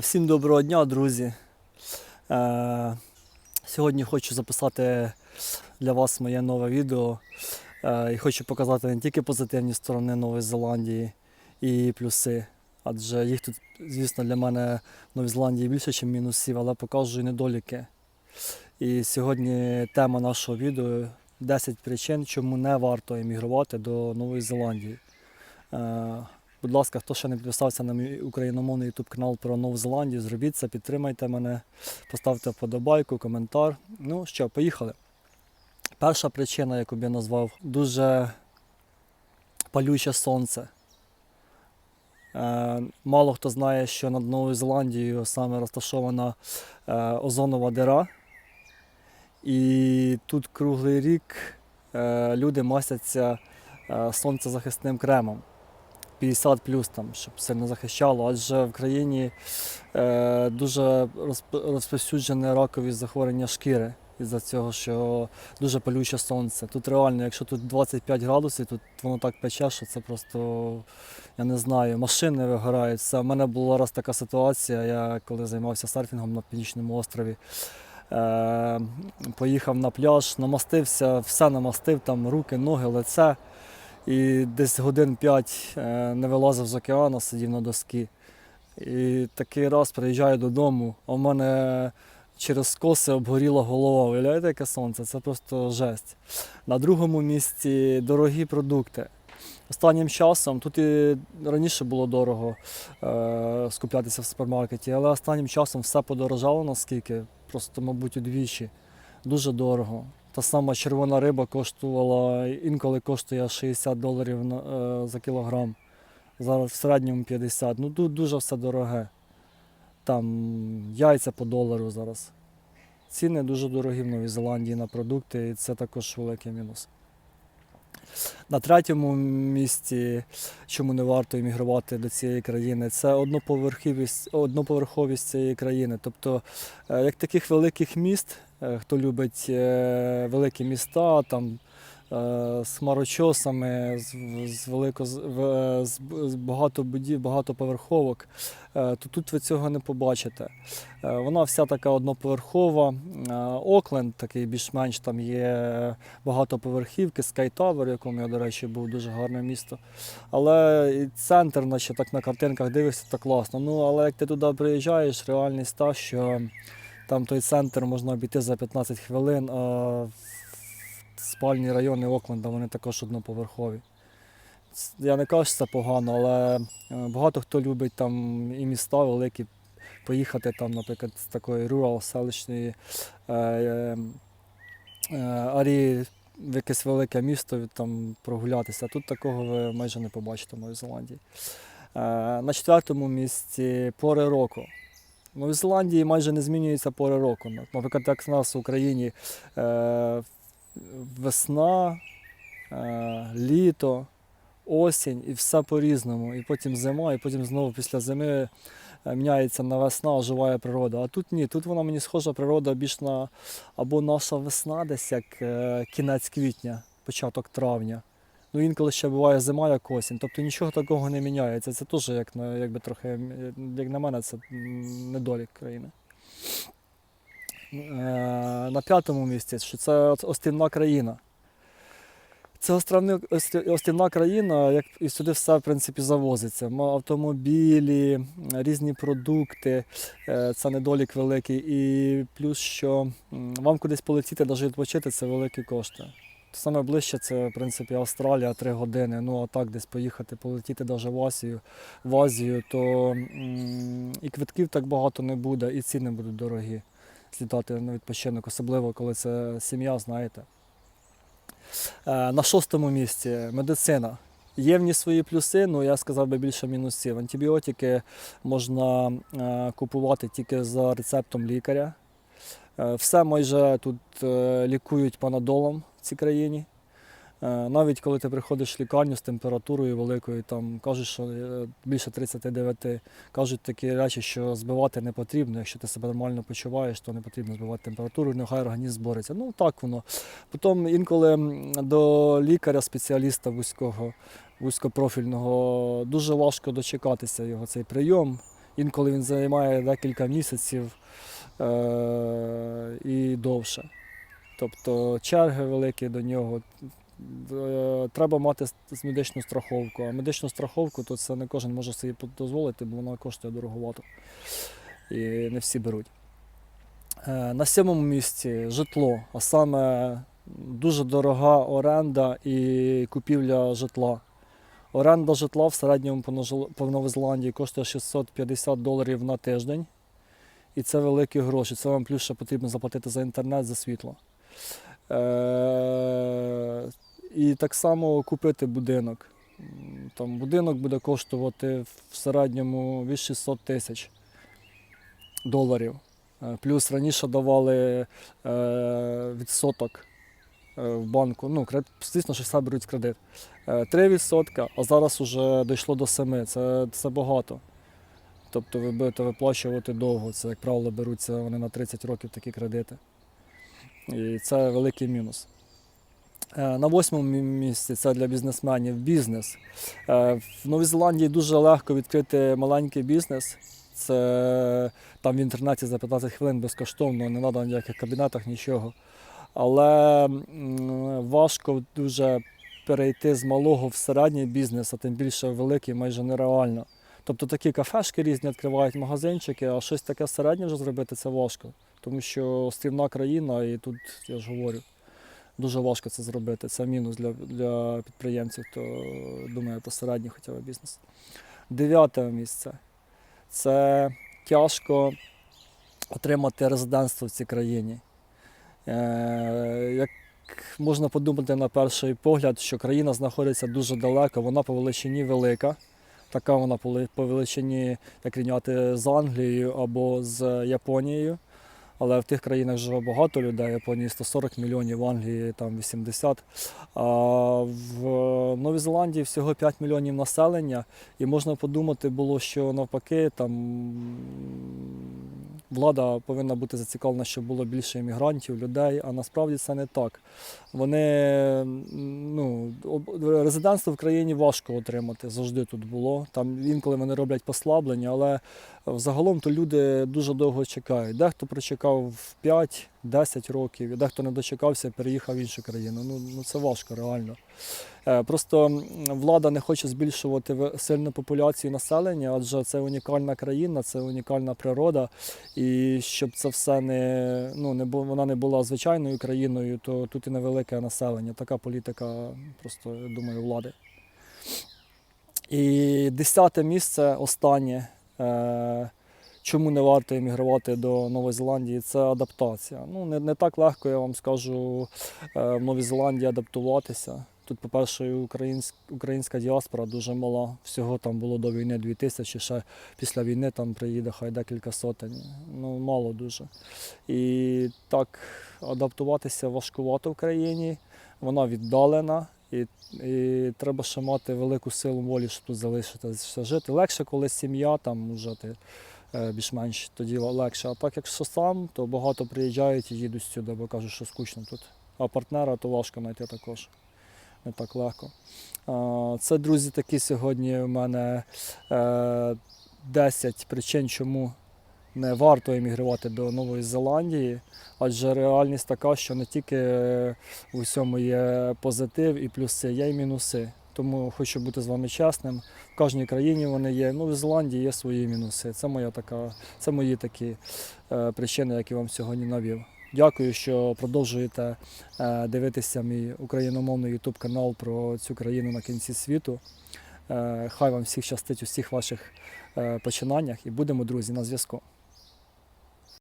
Всім доброго дня, друзі. Е, сьогодні хочу записати для вас моє нове відео. Е, і хочу показати не тільки позитивні сторони Нової Зеландії і плюси, адже їх тут, звісно, для мене в Новій Зеландії більше, ніж мінусів, але покажу і недоліки. І сьогодні тема нашого відео 10 причин, чому не варто емігрувати до Нової Зеландії. Будь ласка, хто ще не підписався на мій україномовний YouTube канал про Нову Зеландію, зробіть це, підтримайте мене, поставте вподобайку, коментар. Ну що, поїхали. Перша причина, яку б я назвав, дуже палюче сонце. Е, мало хто знає, що над Новою Зеландією саме розташована е, озонова дира. І тут круглий рік е, люди масяться е, сонцезахисним кремом. 50 плюс там, щоб сильно захищало, адже в країні е, дуже розп- розповсюджене ракові захворювання шкіри із-за цього, що дуже палюче сонце. Тут реально, якщо тут 25 градусів, тут воно так пече, що це просто, я не знаю, машини вигорають. Все. У мене була раз така ситуація, я коли займався серфінгом на Північному острові. Е, поїхав на пляж, намастився, все намастив, там руки, ноги, лице. І десь годин 5 не вилазив з океану, сидів на доски. І такий раз приїжджаю додому, а в мене через коси обгоріла голова. Уявляєте, яке сонце? Це просто жесть. На другому місці дорогі продукти. Останнім часом, тут і раніше було дорого е, скуплятися в супермаркеті, але останнім часом все подорожало наскільки, просто, мабуть, удвічі. Дуже дорого. Та сама червона риба коштувала, інколи коштує 60 доларів е, за кілограм. Зараз в середньому 50. Ну тут дуже все дороге. Там яйця по долару зараз. Ціни дуже дорогі в Новій Зеландії на продукти, і це також великий мінус. На третьому місці, чому не варто іммігрувати до цієї країни, це одноповерховість, одноповерховість цієї країни. Тобто, е, як таких великих міст, хто любить е, великі міста, там е, з хмарочосами, з, з, велико, з, багато будів, багатоповерховок, е, то тут ви цього не побачите. Е, Вона вся така одноповерхова. Е, Окленд такий більш-менш там є багатоповерхівки, Скайтавер, в якому я, до речі, був дуже гарне місто. Але і центр, наче так на картинках дивишся, так класно. Ну, але як ти туди приїжджаєш, реальність та, що там той центр можна обійти за 15 хвилин, а спальні райони Окленда вони також одноповерхові. Я не кажу, що це погано, але е, багато хто любить там і міста великі поїхати там, наприклад, з такої рурал селищної е, е, е, арії в якесь велике місто там прогулятися. Тут такого ви майже не побачите в Новій Зеландії. На четвертому місці пори року. В Новій Зеландії майже не змінюються пори року. Наприклад, як в нас в Україні е, весна, е, літо, осінь і все по-різному. І потім зима, і потім знову після зими е, міняється на весна, оживає природа. А тут ні, тут вона мені схожа природа більш на або наша весна, десь як е, кінець квітня, початок травня. Ну, інколи ще буває зима, як осінь. Тобто нічого такого не міняється. Це теж, як на, якби трохи, як на мене, це недолік країни. Е, На п'ятому місці, що це от острівна країна. Це островни, острів- острівна країна, як і сюди все в принципі завозиться. Автомобілі, різні продукти, е, це недолік великий. І плюс, що вам кудись полетіти, навіть відпочити, це великі кошти. Саме ближче це, в принципі, Австралія 3 години. Ну а так десь поїхати, полетіти навіть в Азію, в Азію, то і квитків так багато не буде, і ціни будуть дорогі злітати на відпочинок, особливо коли це сім'я, знаєте. Е, На шостому місці медицина. Є в ній свої плюси, ну я сказав би більше мінусів. Антибіотики можна е, купувати тільки за рецептом лікаря. Е, Все майже тут е, лікують панадолом в цій країні. Е, Навіть коли ти приходиш в лікарню з температурою великою, там кажуть, що більше 39, кажуть такі речі, що збивати не потрібно. Якщо ти себе нормально почуваєш, то не потрібно збивати температуру, нехай організм бореться. Ну так воно. Потім інколи до лікаря, спеціаліста вузького, вузькопрофільного, дуже важко дочекатися його цей прийом. Інколи він займає декілька місяців і довше. Тобто черги великі до нього. Е, Треба мати медичну страховку. А медичну страховку то це не кожен може собі дозволити, бо вона коштує дороговато. І не всі беруть. Е, На сьомому місці житло, а саме дуже дорога оренда і купівля житла. Оренда житла в середньому по Ножел- по Новій Зеландії коштує 650 доларів на тиждень. І це великі гроші. Це вам плюс ще потрібно заплатити за інтернет, за світло. Е- і так само купити будинок. Там будинок буде коштувати в середньому від 600 тисяч доларів. Е, Плюс раніше давали е, відсоток е, в банку. Ну, звісно, що все беруть кредит. Е, 3%, а зараз вже дійшло до 7%. Це, це багато. Тобто ви будете виплачувати довго. Це, як правило, беруться вони на 30 років такі кредити. І це великий мінус. Е, На восьмому місці це для бізнесменів бізнес. Е, В Новій Зеландії дуже легко відкрити маленький бізнес. Це там в інтернеті за 15 хвилин безкоштовно, не треба ніяких кабінетах, нічого. Але важко дуже перейти з малого в середній бізнес, а тим більше великий майже нереально. Тобто такі кафешки різні відкривають магазинчики, а щось таке середнє вже зробити це важко. Тому що острівна країна, і тут я ж говорю, дуже важко це зробити. Це мінус для, для підприємців, хто думає про середній хоча б бізнес. Дев'яте місце. Це тяжко отримати резидентство в цій країні. Е, як можна подумати на перший погляд, що країна знаходиться дуже далеко, вона по величині велика. Така вона по величині, як рівняти з Англією або з Японією. Але в тих країнах живе багато людей. Японії 140 мільйонів, в Англії там 80. А в Новій Зеландії всього 5 мільйонів населення. І можна подумати було, що навпаки там влада повинна бути зацікавлена, щоб було більше іммігрантів, людей, а насправді це не так. Вони ну, резидентство в країні важко отримати, завжди тут було. Там інколи вони роблять послаблення, але взагалом то люди дуже довго чекають. Дехто прочекав 5-10 років, дехто не дочекався, переїхав в іншу країну. Ну, ну це важко реально. Е, Просто влада не хоче збільшувати сильно популяцію населення, адже це унікальна країна, це унікальна природа. І щоб це все не, ну, не вона не була звичайною країною, то тут і невелике населення. Така політика, просто я думаю, влади. І десяте місце останнє. Е, Чому не варто емігрувати до Нової Зеландії? Це адаптація. Ну, не, не так легко, я вам скажу, е, в Новій Зеландії адаптуватися. Тут, по-перше, українськ, українська діаспора дуже мала. Всього там було до війни 2000, ще після війни там приїде хай декілька сотень. Ну, мало дуже. І так, адаптуватися важкувато в країні, вона віддалена. І, і треба ще мати велику силу волі, щоб тут залишитися жити. Легше, коли сім'я там вже е, більш-менш тоді легше. А так, якщо сам, то багато приїжджають і їдуть сюди, бо кажуть, що скучно тут. А партнера то важко знайти також. Не так легко. Це, друзі, такі сьогодні у мене е, 10 причин, чому не варто емігрувати до Нової Зеландії, адже реальність така, що не тільки е, у всьому є позитив і плюси, є й мінуси. Тому хочу бути з вами чесним. В кожній країні вони є. Ну, в Зеландії є свої мінуси. Це моя така, це мої такі е, причини, які вам сьогодні навів. Дякую, що продовжуєте е, дивитися мій україномовний YouTube канал про цю країну на кінці світу. Е, хай вам всіх щастить у всіх ваших е, починаннях і будемо, друзі, на зв'язку.